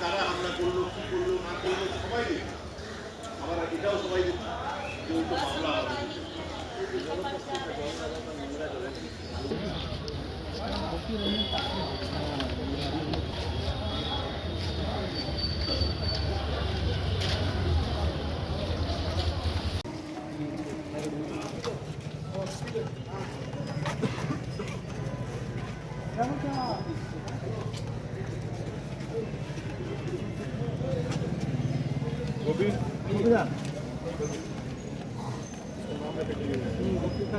তারা হামলা করল কি করল না করল সবাই দেখবে আবার এটাও সবাই দেখবে যে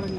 ওই তো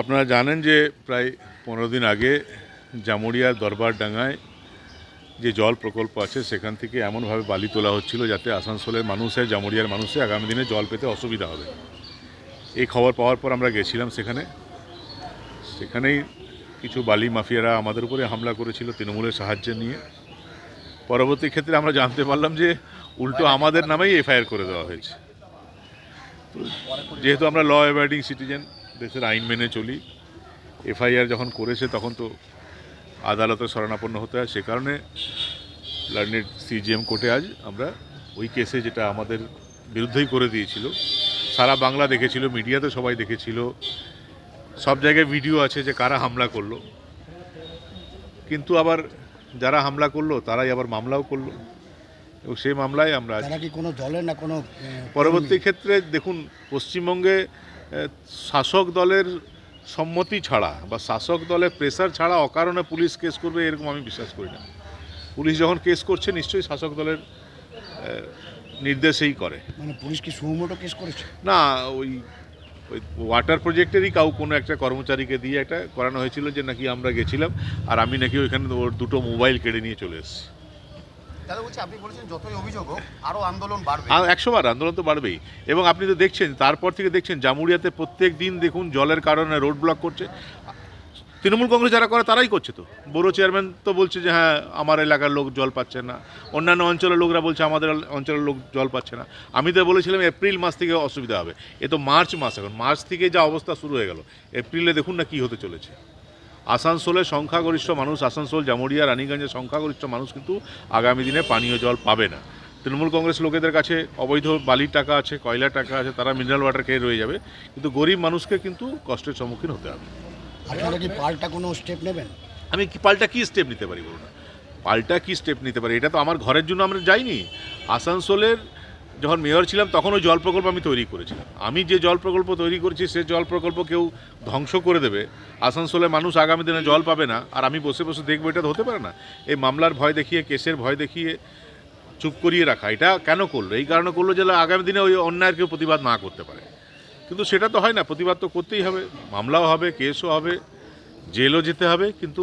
আপনারা জানেন যে প্রায় পনেরো দিন আগে জামুরিয়ার দরবার ডাঙ্গায় যে জল প্রকল্প আছে, সেখান থেকে এমনভাবে বালি তোলা হচ্ছিল যাতে আসানসোলের মানুষের জামুরিয়ার মানুষের আগামী দিনে জল পেতে অসুবিধা হবে। এই খবর পাওয়ার পর আমরা গেছিলাম সেখানে। সেখানেই কিছু বালি মাফিয়ারা আমাদের উপরে হামলা করেছিল তৃণমূলের সাহায্য নিয়ে। পরবর্তী ক্ষেত্রে আমরা জানতে পারলাম যে উল্টো আমাদের নামেই এফআইআর করে দেওয়া হয়েছে। যেহেতু আমরা ল অ্যাবাইডিং সিটিজেন, দেশের আইন মেনে চলি, এফআইআর যখন করেছে তখন তো আদালতে শরণাপন্ন হতে হয়। সে কারণে লার্নেড সিজিএম কোর্টে আজ আমরা ওই কেসে যেটা আমাদের বিরুদ্ধেই করে দিয়েছিল সারা বাংলা দেখেছিল মিডিয়াতে সবাই দেখেছিল। সব জায়গায় ভিডিও আছে যে কারা হামলা করল। কিন্তু আবার যারা হামলা করল তারাই আবার মামলাও করল। এবং সেই মামলায় আমরা কোনো দলের না কোনো পরবর্তী ক্ষেত্রে দেখুন পশ্চিমবঙ্গে শাসক দলের সম্মতি ছাড়া বা শাসক দলের প্রেসার ছাড়া অকারণে পুলিশ কেস করবে এরকম আমি বিশ্বাস করি না। পুলিশ যখন কেস করছে নিশ্চয়ই শাসক দলের নির্দেশেই করে। মানে পুলিশ কি সুমোটো কেস করেছে? না ওই ওই ওয়াটার প্রজেক্টেরই কাউ কোনো একটা কর্মচারীকে দিয়ে একটা করানো হয়েছিল যে নাকি আমরা গেছিলাম আর আমি নাকি ওইখানে ওর দুটো মোবাইল কেড়ে নিয়ে চলে এসেছি। দাদা বলছি আপনি বলেছেন যতই অভিযোগ হোক আন্দোলন বাড়বে। আর একশো বার আন্দোলন তো বাড়বেই। এবং আপনি তো দেখছেন তারপর থেকে দেখছেন জামুরিয়াতে প্রত্যেক দিন দেখুন জলের কারণে রোড ব্লক করছে। তৃণমূল কংগ্রেস যারা করে, তারাই করছে তো। বড় চেয়ারম্যান তো বলছে যে হ্যাঁ আমার এলাকার লোক জল পাচ্ছে না। অন্যান্য অঞ্চলের লোকরা বলছে, আমাদের অঞ্চলের লোক জল পাচ্ছে না। আমি তো বলেছিলাম, এপ্রিল মাস থেকে অসুবিধা হবে। এ তো মার্চ মাস এখন। মার্চ থেকে যা অবস্থা শুরু হয়ে গেল। এপ্রিলে দেখুন না কী হতে চলেছে। আসানসোলের সংখ্যাগরিষ্ঠ মানুষ, আসানসোল জামুরিয়া রানীগঞ্জের সংখ্যাগরিষ্ঠ মানুষ কিন্তু আগামী দিনে পানীয় জল পাবে না। তৃণমূল কংগ্রেস লোকেদের কাছে অবৈধ বালির টাকা আছে, কয়লার টাকা আছে, তারা মিনারেল ওয়াটার খেয়ে রয়ে যাবে। কিন্তু গরিব মানুষকে কিন্তু কষ্টের সম্মুখীন হতে হবে। আপনারা কি পাল্টা কোনো স্টেপ নেবেন? আমি কি পাল্টা কী স্টেপ নিতে পারি বলুন? পাল্টা কী স্টেপ নিতে পারি? এটা তো আমার ঘরের জন্য আমরা যাইনি। আসানসোলের যখন মেয়র ছিলাম, তখন ওই জল প্রকল্প আমি তৈরি করেছিলাম। আমি যে জল প্রকল্প তৈরি করেছি, সে জল প্রকল্প কেউ ধ্বংস করে দেবে। আসানসোলে মানুষ আগামী দিনে জল পাবে না, আর আমি বসে বসে দেখব, এটা হতে পারে না। এই মামলার ভয় দেখিয়ে, কেসের ভয় দেখিয়ে চুপ করিয়ে রাখা, এটা কেন করল? এই কারণে করল যে আগামী দিনে ওই অন্যায়ের কেউ প্রতিবাদ না করতে পারে। কিন্তু সেটা তো হয় না প্রতিবাদ তো করতেই হবে মামলাও হবে কেসও হবে জেলও যেতে হবে কিন্তু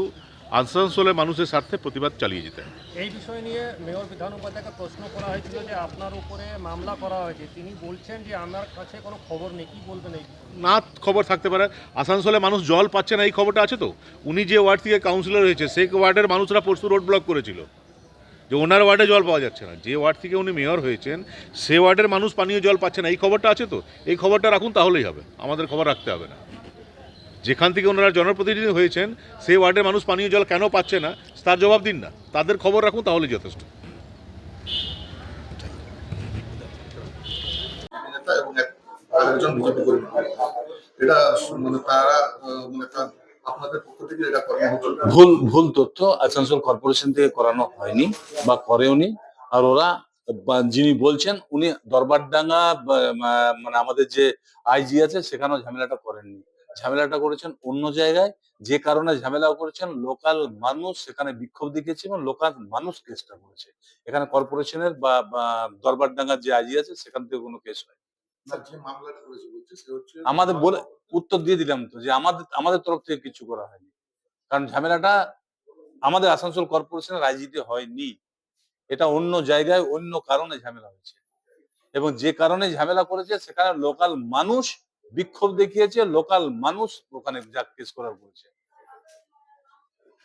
আসানসোলের মানুষের স্বার্থে প্রতিবাদ চালিয়ে যেতে হবে। এই বিষয় নিয়ে মেয়র বিধান উপাধ্যায়কে প্রশ্ন করা হয়েছিল যে আপনার উপরে মামলা করা হয়েছে। তিনি বলছেন যে আমার কাছে কোনো খবর নেই কি বলবেন এই না খবর থাকতে পারে। আসানসোলে মানুষ জল পাচ্ছে না এই খবরটা আছে তো? উনি যে ওয়ার্ড থেকে কাউন্সিলর হয়েছে সেই ওয়ার্ডের মানুষরা পরশু রোড ব্লক করেছিল। যে ওনার ওয়ার্ডে জল পাওয়া যাচ্ছে না। যে ওয়ার্ড থেকে উনি মেয়র হয়েছেন, সে ওয়ার্ডের মানুষ পানীয় জল পাচ্ছে না। এই খবরটা আছে তো? এই খবরটা রাখুন, তাহলেই হবে। আমাদের খবর রাখতে হবে না। যেখান থেকে ওনারা জনপ্রতিনিধি হয়েছেন সেই ওয়ার্ডের মানুষ পানীয় জল কেন পাচ্ছে না, তার জবাব দিন না। তাদের খবর রাখুন, তাহলেই যথেষ্ট। এটা মানে তারা মানে আপনাদের পক্ষ থেকে এটা করানো ভুল ভুল তথ্য আসানসোল কর্পোরেশন থেকে করানো হয়নি বা করেওনি আর ওরা যিনি বলছেন উনি দরবারডাঙ্গা মানে আমাদের যে আইজি আছে সেখানেও ঝামেলাটা করেননি। ঝামেলাটা করেছেন অন্য জায়গায়। যে কারণে ঝামেলা করেছেন লোকাল মানুষ সেখানে বিক্ষোভ দেখিয়েছে এবং লোকাল মানুষ কেসটা করেছে। এখানে কর্পোরেশনের বা বা দরবারডাঙ্গার যে আইজি আছে সেখান থেকে কোনো কেস হয় বলছে আমাদের বলে উত্তর দিয়ে দিলাম তো যে আমাদের আমাদের তরফ থেকে কিছু করা হয়নি। কারণ ঝামেলাটা আমাদের আসানসোল কর্পোরেশনের আইজিতে হয়নি। এটা অন্য জায়গায় অন্য কারণে ঝামেলা হয়েছে। এবং যে কারণে ঝামেলা করেছে সেখানে লোকাল মানুষ বিক্ষোভ দেখিয়েছে লোকাল মানুষ ওখানে যা কেস করার করেছে।